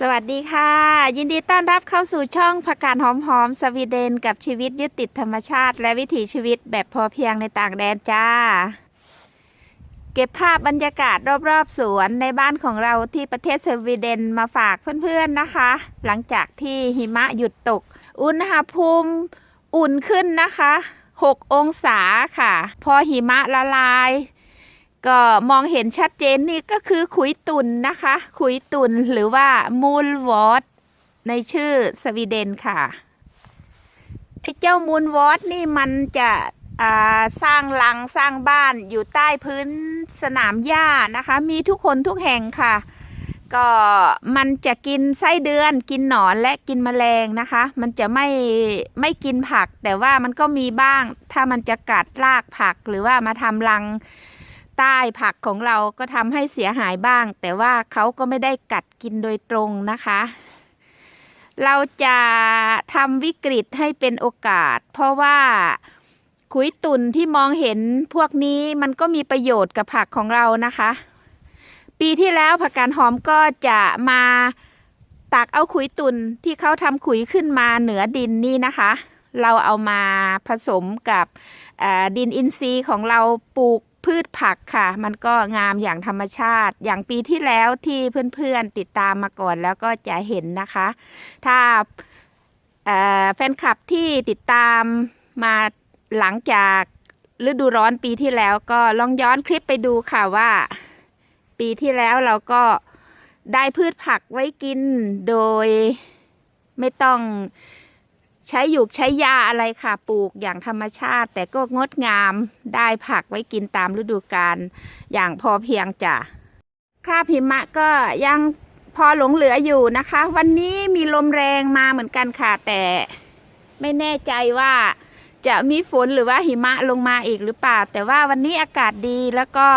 สวัสดีค่ะ ยินดีต้อนรับเข้าสู่ช่องผักกาดหอมหอมสวีเดนกับชีวิตยึดติดธรรมชาติ และวิถีชีวิตแบบพอเพียงในต่างแดนจ้า เก็บภาพบรรยากาศรอบๆสวนในบ้านของเราที่ประเทศสวีเดนมาฝากเพื่อนๆนะคะ หลังจากที่หิมะหยุดตก อุณหภูมิอุ่นขึ้นนะคะ 6 องศาค่ะ พอหิมะละลาย ก็มองเห็นชัดเจนนี่ก็คือขุยตุนนะคะ ขุยตุนหรือว่ามูลวอตในชื่อสวีเดนค่ะไอ้เจ้ามูลวอตนี่มันจะสร้างรังสร้างบ้านอยู่ใต้พื้นสนามหญ้านะคะ มีทุกคนทุกแห่งค่ะ ก็มันจะกินไส้เดือนกินหนอนและกินแมลงนะคะ มันจะไม่ไม่กินผัก แต่ว่ามันก็มีบ้าง ถ้ามันจะกัดรากผักหรือว่ามาทำรัง ใต้ผักของเราก็ทำให้เสียหายบ้าง แต่ว่าเขาก็ไม่ได้กัดกินโดยตรงนะคะ เราจะทำวิกฤตให้เป็นโอกาส เพราะว่าขุยตุนที่มองเห็นพวกนี้มันก็มีประโยชน์กับผักของเรานะคะ ปีที่แล้วผักกาดหอมก็จะมาตักเอาขุยตุนที่เขาทำขุยขึ้นมาเหนือดินนี่นะคะ เราเอามาผสมกับดินอินทรีย์ของเราปลูก พืชผักค่ะ มันก็งามอย่างธรรมชาติ อย่างปีที่แล้วที่เพื่อนๆติดตามมาก่อนแล้วก็จะเห็นนะคะ ถ้าแฟนคลับที่ติดตามมาหลังจากฤดูร้อนปีที่แล้วก็ลองย้อนคลิปไปดูค่ะว่า ปีที่แล้วเราก็ได้พืชผักไว้กินโดยไม่ต้อง ใช้หยูกใช้ยาอะไรค่ะปลูกอย่างธรรมชาติ แต่ก็งดงามได้ผักไว้กินตามฤดูกาลอย่างพอเพียงจ้ะคราบหิมะก็ยังพอหลงเหลืออยู่นะคะ วันนี้มีลมแรงมาเหมือนกันค่ะ แต่ไม่แน่ใจว่าจะมีฝนหรือว่าหิมะลงมาอีกหรือเปล่า แต่ว่าวันนี้อากาศดีแล้วก็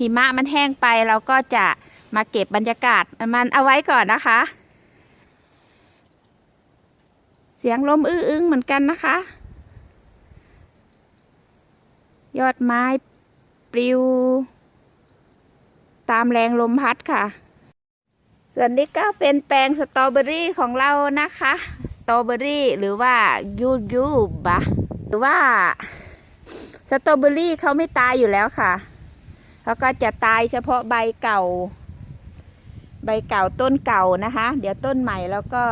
หิมะมันแห้งไปเราก็จะมาเก็บบรรยากาศมันเอาไว้ก่อนนะคะ เสียงลมอื้ออึงเหมือนกันนะคะ ยอดไม้ปลิว ตามแรงลมพัดค่ะ ส่วนนี้ก็เป็นแปลงสตรอเบอรี่ของเรานะคะ สตรอเบอรี่หรือว่ายูยูบะหรือว่าสตรอเบอรี่เขาไม่ตายอยู่แล้วค่ะเขาก็จะตายเฉพาะใบเก่า ใบเก่าต้นเก่านะคะ เดี๋ยวต้นใหม่แล้วก็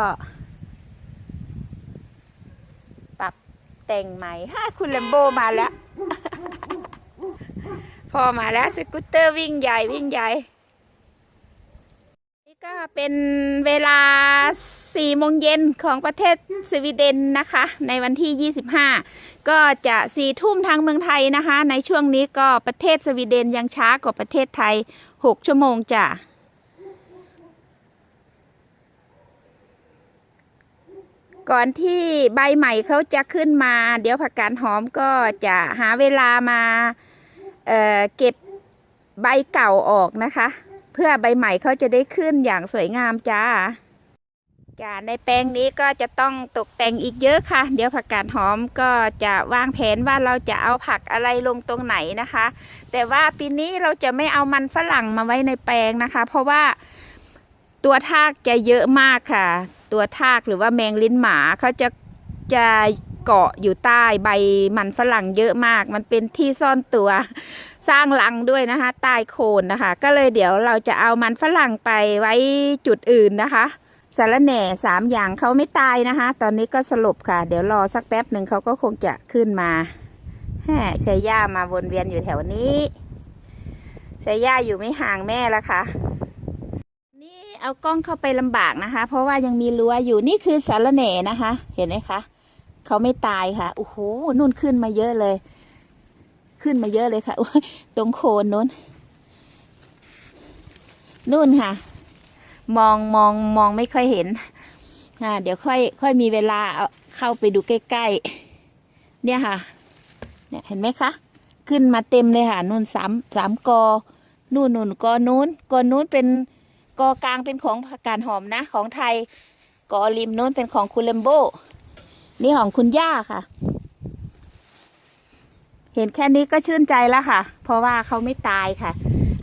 ปรับ แต่งใหม่ฮ่าคุณแลมโบมาแล้ว พอมาแล้วสกูตเตอร์วิ่งใหญ่วิ่งใหญ่ นี่ก็เป็นเวลา4โมงเย็นของประเทศสวีเดนนะคะ ในวันที่ 25 ก็จะ4ทุ่มทางเมืองไทยนะคะ ในช่วงนี้ก็ประเทศสวีเดนยังช้ากว่าประเทศไทย 6 ชั่วโมงจ้ะ ก่อนที่ใบใหม่เขาจะขึ้นมา เดี๋ยวผักกาดหอมก็จะหาเวลามาเเก็บใบเก่าออกนะคะ เพื่อใบใหม่เขาจะได้ขึ้นอย่างสวยงามจ้าจ้าในแปลงนี้ก็จะต้องตกแต่งอีกเยอะค่ะ เดี๋ยวผักกาดหอมก็จะวางแผนว่าเราจะเอาผักอะไรลงตรงไหนนะคะ แต่ว่าปีนี้เราจะไม่เอามันฝรั่งมาไว้ในแปลงนะคะ เพราะว่าตัวทากจะเยอะมากค่ะ ตัวทากหรือว่าแมงลิ้นหมาเขาจะจะเกาะอยู่ใต้ใบมันฝรั่งเยอะมาก มันเป็นที่ซ่อนตัวสร้างรังด้วยนะคะ ใต้โคนนะคะ ก็เลยเดี๋ยวเราจะเอามันฝรั่งไปไว้จุดอื่นนะคะสารแหน่สามอย่างเขาไม่ตายนะคะ ตอนนี้ก็สลบค่ะ เดี๋ยวรอสักแป๊บหนึ่งเขาก็คงจะขึ้นมาแฮ่ชายย่ามาวนเวียนอยู่แถวนี้ชายย่าอยู่ไม่ห่างแม่แล้วค่ะ เอากล้องเข้าไปลำบากนะคะ เพราะว่ายังมีรั้วอยู่นี่คือสารแหน่นะคะ เห็นไหมคะเขาไม่ตายค่ะโอ้โหนุ่นขึ้นมาเยอะเลย ขึ้นมาเยอะเลยค่ะตรงโคนนู้นนู่นค่ะ มองมองมองไม่ค่อยเห็นอ่าเดี๋ยวค่อย ค่อยมีเวลาเอาเข้าไปดูใกล้ๆเนี่ยค่ะ เนี่ยเห็นไหมคะขึ้นมาเต็มเลยค่ะนู่นสามสามกอนู่นนู่นกอนู้นกอนู้นเป็น กอกลางเป็นของผักกาดหอมนะ ของไทยกอริมนู้นเป็นของคุณเลมโบ นี่ของคุณย่าค่ะ เห็นแค่นี้ก็ชื่นใจแล้วค่ะ เพราะว่าเขาไม่ตายค่ะ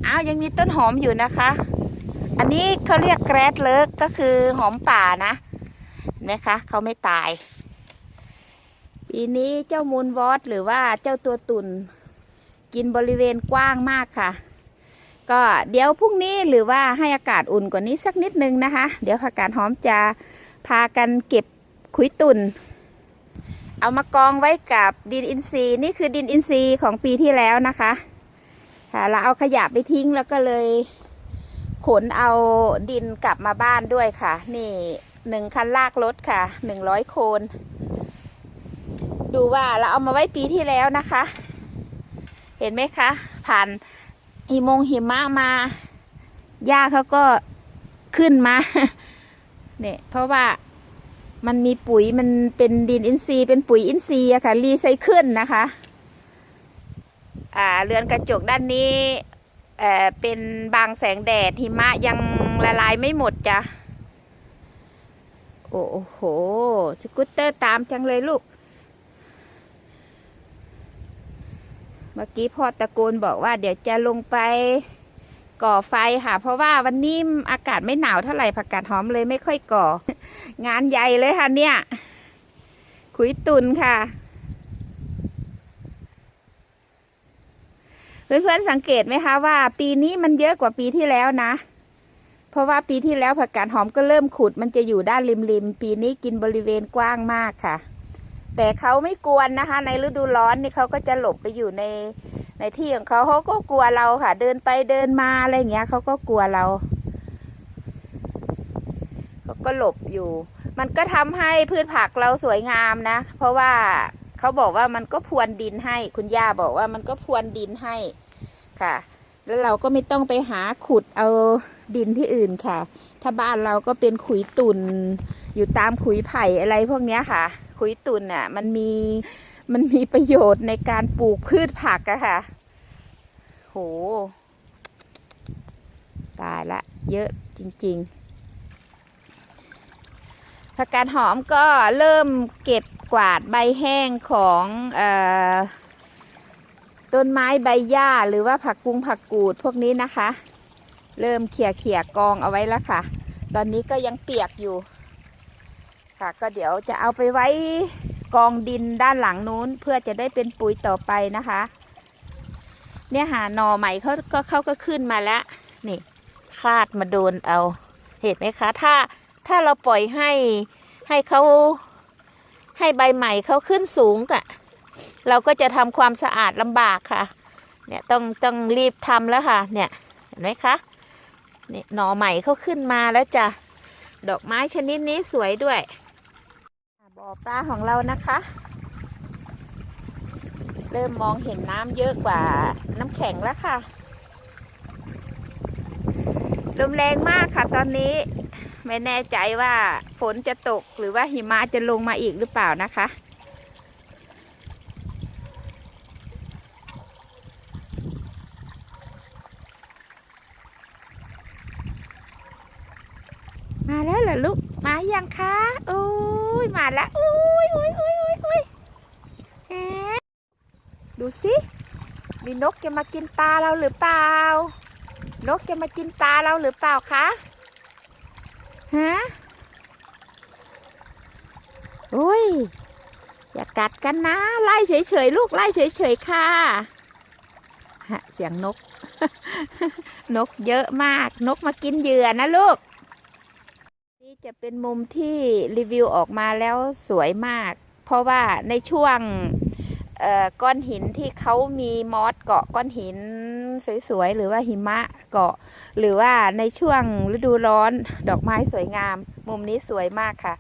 อ้าวยังมีต้นหอมอยู่นะคะ อันนี้เขาเรียกแกรดเลิกก็คือหอมป่านะเห็นไหมคะเขาไม่ตาย ปีนี้เจ้ามูลวอตหรือว่าเจ้าตัวตุ่นกินบริเวณกว้างมากค่ะ ก็เดี๋ยวพรุ่งนี้หรือว่าให้อากาศอุ่นกว่านี้สักนิดนึงนะคะ เดี๋ยวผักกาดหอมจะพากันเก็บขุยตุนเอามากองไว้กับดินอินทรีย์นี่คือดินอินทรีย์ของปีที่แล้วนะคะค่ะเราเอาขยะไปทิ้งแล้วก็เลย ขนเอาดินกลับมาบ้านด้วยค่ะ นี่หนึ่งคันลากรถค่ะหนึ่งร้อยโคน ดูว่าเราเอามาไว้ปีที่แล้วนะคะ เห็นไหมคะ ผ่าน หิมงหิมะมาหญ้าเขาก็ขึ้นมาเนี่ยเพราะว่ามันมีปุ๋ยมันเป็นดินอินทรีย์เป็นปุ๋ยอินทรีย์อะค่ะรีไซเคิลนะคะ อ่าเรือนกระจกด้านนี้เอ่อเป็นบางแสงแดดหิมะยังละลายไม่หมดจ้ะโอ้โห สกูตเตอร์ตามจังเลยลูก เมื่อกี้พ่อตะโกนบอกว่า เดี๋ยวจะลงไปก่อไฟค่ะ เพราะว่าวันนี้อากาศไม่หนาวเท่าไหร่ผักกาดหอมเลยไม่ค่อยก่อ งานใหญ่เลยค่ะเนี่ย ขุยตุนค่ะ เพื่อนๆสังเกตไหมคะว่า ปีนี้มันเยอะกว่าปีที่แล้วนะ เพราะว่าปีที่แล้วผักกาดหอมก็เริ่มขุด มันจะอยู่ด้านริมๆปีนี้กินบริเวณกว้างมากค่ะ แต่เขาไม่กวนนะคะ ในฤดูร้อนนี่เขาก็จะหลบไปอยู่ในในที่ของเขาเขาก็กลัวเราค่ะ เดินไปเดินมาอะไรเงี้ยเขาก็กลัวเราเขาก็หลบอยู่ มันก็ทำให้พืชผักเราสวยงามนะ เพราะว่าเขาบอกว่ามันก็พรวนดินให้ คุณย่าบอกว่ามันก็พรวนดินให้ค่ะ แล้วเราก็ไม่ต้องไปหาขุดเอาดินที่อื่นค่ะ ถ้าบ้านเราก็เป็นขุยตุนอยู่ตามขุยไผ่อะไรพวกเนี้ยค่ะ ขุยตุนอะ มันมีมันมีประโยชน์ในการปลูกพืชผักอะค่ะ โห ตายละ เยอะจริง ๆ ผักกาดหอมก็เริ่มเก็บกวาดใบแห้งของออต้นไม้ใบหญ้าหรือว่าผักกุ้งผักกูดพวกนี้นะคะ เริ่มเขี่ยเขี่ยกองเอาไว้แล้วค่ะ ตอนนี้ก็ยังเปียกอยู่ ค่ะ ก็เดี๋ยวจะเอาไปไว้กองดินด้านหลังนู้น เพื่อจะได้เป็นปุ๋ยต่อไปนะคะ เนี่ยหาหน่อใหม่เขาก็เขาก็ขึ้นมาแล้ว นี่คาดมาโดนเอา เห็นไหมคะ ถ้าถ้าเราปล่อยให้ให้เขาให้ใบใหม่เขาขึ้นสูงอะเราก็จะทำความสะอาดลำบากค่ะ เนี่ยต้องต้องรีบทำแล้วค่ะ เนี่ยเห็นไหมคะเนี่ยหน่อใหม่เขาขึ้นมาแล้วจ้ะดอกไม้ชนิดนี้สวยด้วย บ่อปลาของเรานะคะ เริ่มมองเห็นน้ำเยอะกว่าน้ำแข็งแล้วค่ะลมแรงมากค่ะตอนนี้ไม่แน่ใจว่าฝนจะตกหรือว่าหิมะจะลงมาอีกหรือเปล่านะคะ มาแล้วเหรอลูก มายังคะโอ้ยมาแล้วโอ้ยโอ้ยโอ้ยโอ้ยโอ้ยเอ๊ะดูสิ มี นกจะมากินปลาเราหรือเปล่า นกจะมากินปลาเราหรือเปล่าคะ ฮะโอ้ย อย่ากัดกันนะ ไล่เฉยๆลูกไล่เฉยๆค่ะ ฮะ เสียงนก นกเยอะมาก นกมากินเหยื่อนะลูก นี่จะเป็นมุมที่รีวิวออกมาแล้วสวยมาก เพราะว่าในช่วง ก้อนหินที่เขามีมอสเกาะก้อนหินสวยๆ หรือว่าหิมะเกาะ หรือว่าในช่วงฤดูร้อนดอกไม้สวยงาม มุมนี้สวยมากค่ะ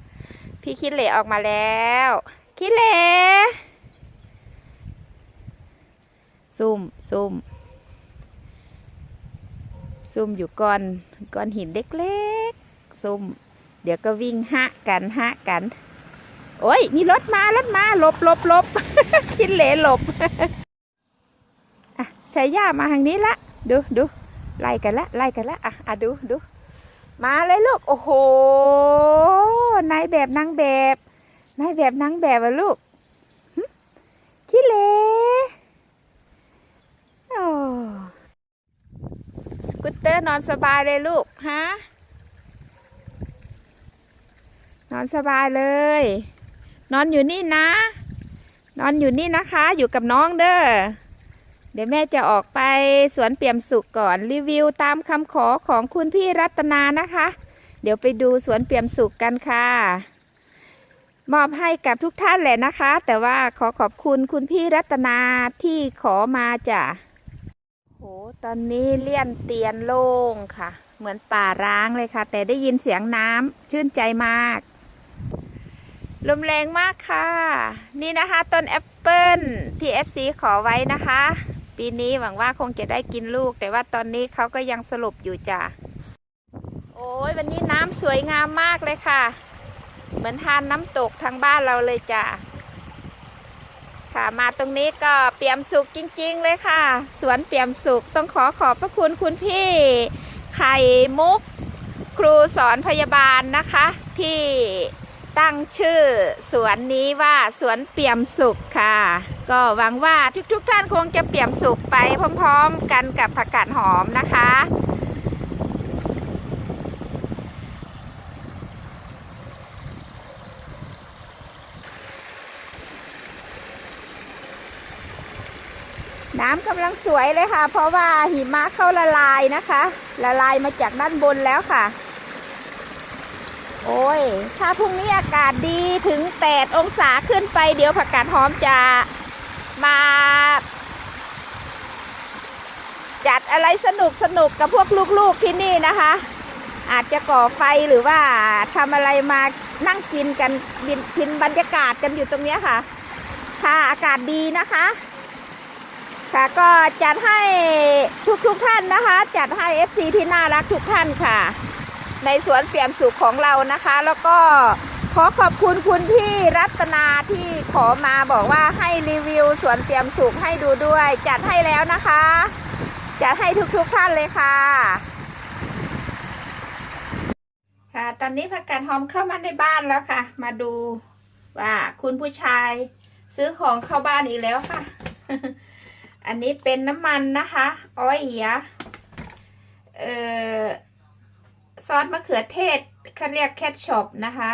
พี่คิดเหล่ออกมาแล้ว คิดเหล่ซุ่มซุ่มซุ่มอยู่ก้อนก้อนหินเล็กๆซุ่มเดี๋ยวก็วิ่งหะกันหะกัน โอ้ยมีรถมารถมาหลบหลบหลบคิดเหลหลบอะใช้ย่ามาทางนี้ละ ดูดูไล่กันละไล่กันละอะอะดูดูมาเลยลูกโอ้โหนายแบบนางแบบนายแบบนางแบบอะลูกหึคิดเหลโอ้สกูตเตอร์นอนสบายเลยลูกฮะนอนสบายเลย นอนอยู่นี่นะ นอนอยู่นี่นะคะ อยู่กับน้องเด้อ เดี๋ยวแม่จะออกไปสวนเปี่ยมสุขก่อนรีวิวตามคำขอของคุณพี่รัตนานะคะ เดี๋ยวไปดูสวนเปี่ยมสุขกันค่ะ มอบให้กับทุกท่านแหละนะคะ แต่ว่าขอขอบคุณคุณพี่รัตนาที่ขอมาจ้ะโหตอนนี้เลี่ยนเตียนโล่งค่ะ เหมือนป่าร้างเลยค่ะ แต่ได้ยินเสียงน้ำชื่นใจมาก ลมแรงมากค่ะ นี่นะคะต้นแอปเปิลที่ FC ขอไว้นะคะ ปีนี้หวังว่าคงจะได้กินลูก แต่ว่าตอนนี้เขาก็ยังสลบอยู่จ้ะ โอ้ยวันนี้น้ำสวยงามมากเลยค่ะ เหมือนทานน้ำตกทางบ้านเราเลยจ้ะ ค่ะมาตรงนี้ก็เปี่ยมสุขจริง ๆ เลยค่ะ สวนเปี่ยมสุขต้องขอขอบพระคุณคุณพี่ไข่มุก ครูสอนพยาบาลนะคะที่ ตั้งชื่อสวนนี้ว่าสวนเปี่ยมสุขค่ะ ก็หวังว่าทุกๆทท่านคงจะเปี่ยมสุขไปพร้อมๆ กันกับผักกาดหอมนะคะ น้ำกำลังสวยเลยค่ะ เพราะว่าหิมะเข้าละลายนะคะ ละลายมาจากด้านบนแล้วค่ะ โอ้ย ถ้าพรุ่งนี้อากาศดีถึง 8 องศาขึ้นไป เดี๋ยวผักกาดหอมจะมา จัดอะไรสนุกสนุกกับพวกลูกๆที่นี่นะคะ อาจจะก่อไฟหรือว่าทำอะไรมานั่งกินกันกินบรรยากาศกันอยู่ตรงนี้ค่ะ ค่ะอากาศดีนะคะ ค่ะก็จัดให้ทุกทุกๆท่านนะคะ จัดให้ FC ที่น่ารักทุกท่านค่ะ ในสวนเปี่ยมสุขของเรานะคะ แล้วก็ขอขอบคุณคุณพี่รัตนาที่ขอมาบอกว่าให้รีวิวสวนเปี่ยมสุขให้ดูด้วย จัดให้แล้วนะคะ จัดให้ทุกๆท่านเลยค่ะค่ะ ตอนนี้ผักกาดหอมเข้ามาในบ้านแล้วค่ะ มาดูว่าคุณผู้ชายซื้อของเข้าบ้านอีกแล้วค่ะ อันนี้เป็นน้ำมันนะคะ อ้อยเหียเอ่อ ซอสมะเขือเทศเขาเรียกแคทช็อปนะคะ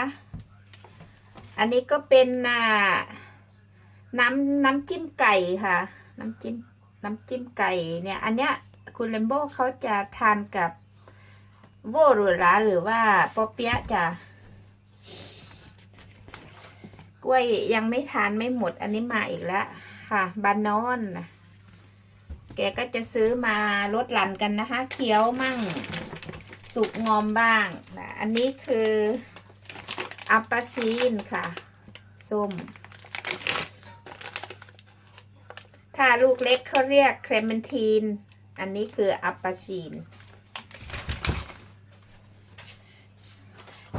อันนี้ก็เป็นน้ำน้ำจิ้มไก่ค่ะ น้ำจิ้มน้ำจิ้มไก่เนี่ย อันเนี้ยคุณเลมโบเขาจะทานกับโวหรือราหรือว่าปอเปี๊ยะจ้ะกล้วยยังไม่ทานไม่หมด อันนี้มาอีกแล้ว ค่ะบานอนแกก็จะซื้อมาลดหลั่นกันนะคะ เคี้ยวมั่ง สุกงอมบ้างนะอันนี้คืออัปปาชีนค่ะส้ม ถ้าลูกเล็กเขาเรียกเครเมนทีน อันนี้คืออัปปาชีน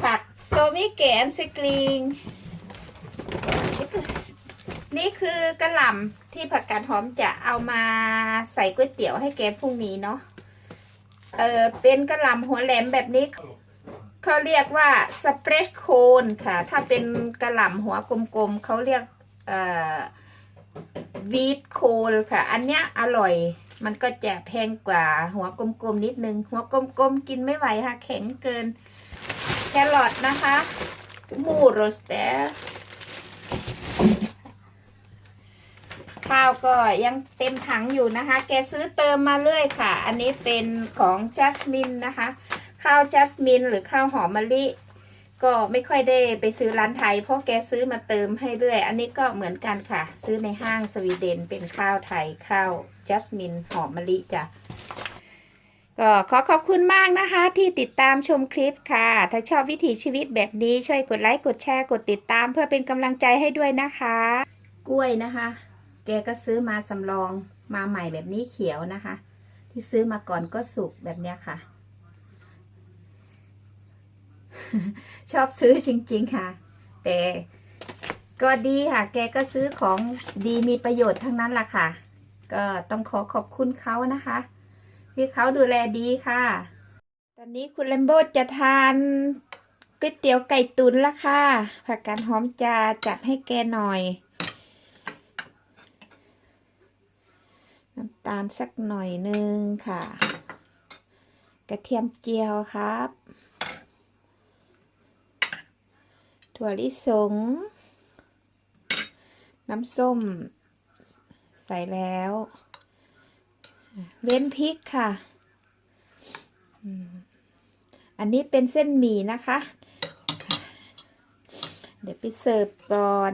ผักโซมิเกนสกรีงนี่คือกระหล่ำที่ผักกาดหอมจะเอามาใส่ก๋วยเตี๋ยวให้แกพรุ่งนี้เนาะ เออเป็นกระหล่ำหัวแหลมแบบนี้ เขาเรียกว่าสเปรดโคนค่ะ ถ้าเป็นกระหล่ำหัวกลมๆเขาเรียกเอ่อวีดโคนค่ะ อันเนี้ยอร่อย มันก็จะแพงกว่าหัวกลมๆนิดนึง หัวกลมๆกินไม่ไหวค่ะ แข็งเกิน แครอทนะคะหมูโรสเตอร์ ข้าวก็ยังเต็มถังอยู่นะคะ แกซื้อเติมมาเรื่อยค่ะ อันนี้เป็นของจัสมินนะคะ ข้าวจัสมินหรือข้าวหอมมะลิ ก็ไม่ค่อยได้ไปซื้อร้านไทย เพราะแกซื้อมาเติมให้เรื่อย อันนี้ก็เหมือนกันค่ะ ซื้อในห้างสวีเดนเป็นข้าวไทยข้าวจัสมินหอมมะลิจ้ะก็ขอขอบคุณมากนะคะที่ติดตามชมคลิปค่ะ ถ้าชอบวิถีชีวิตแบบนี้ช่วยกดไลค์กดแชร์กดติดตามเพื่อเป็นกำลังใจให้ด้วยนะคะ กล้วยนะคะ แกก็ซื้อมาสำรองมาใหม่แบบนี้เขียวนะคะ ที่ซื้อมาก่อนก็สุกแบบเนี้ยค่ะ ชอบซื้อจริง ๆ ค่ะ แต่ก็ดีค่ะ แกก็ซื้อของดีมีประโยชน์ทั้งนั้นล่ะค่ะ ก็ต้องขอขอบคุณเขานะคะ ที่เขาดูแลดีค่ะ ตอนนี้คุณเลมโบจะทานก๋วยเตี๋ยวไก่ตุ๋นละค่ะ ผักกาดหอมจะจัดให้แกหน่อย น้ำตาลสักหน่อยนึงค่ะ กระเทียมเจียวครับ ถั่วลิสง น้ำส้ม ใส่แล้ว เว้นพริกค่ะ อันนี้เป็นเส้นหมี่นะคะ เดี๋ยวไปเสิร์ฟก่อน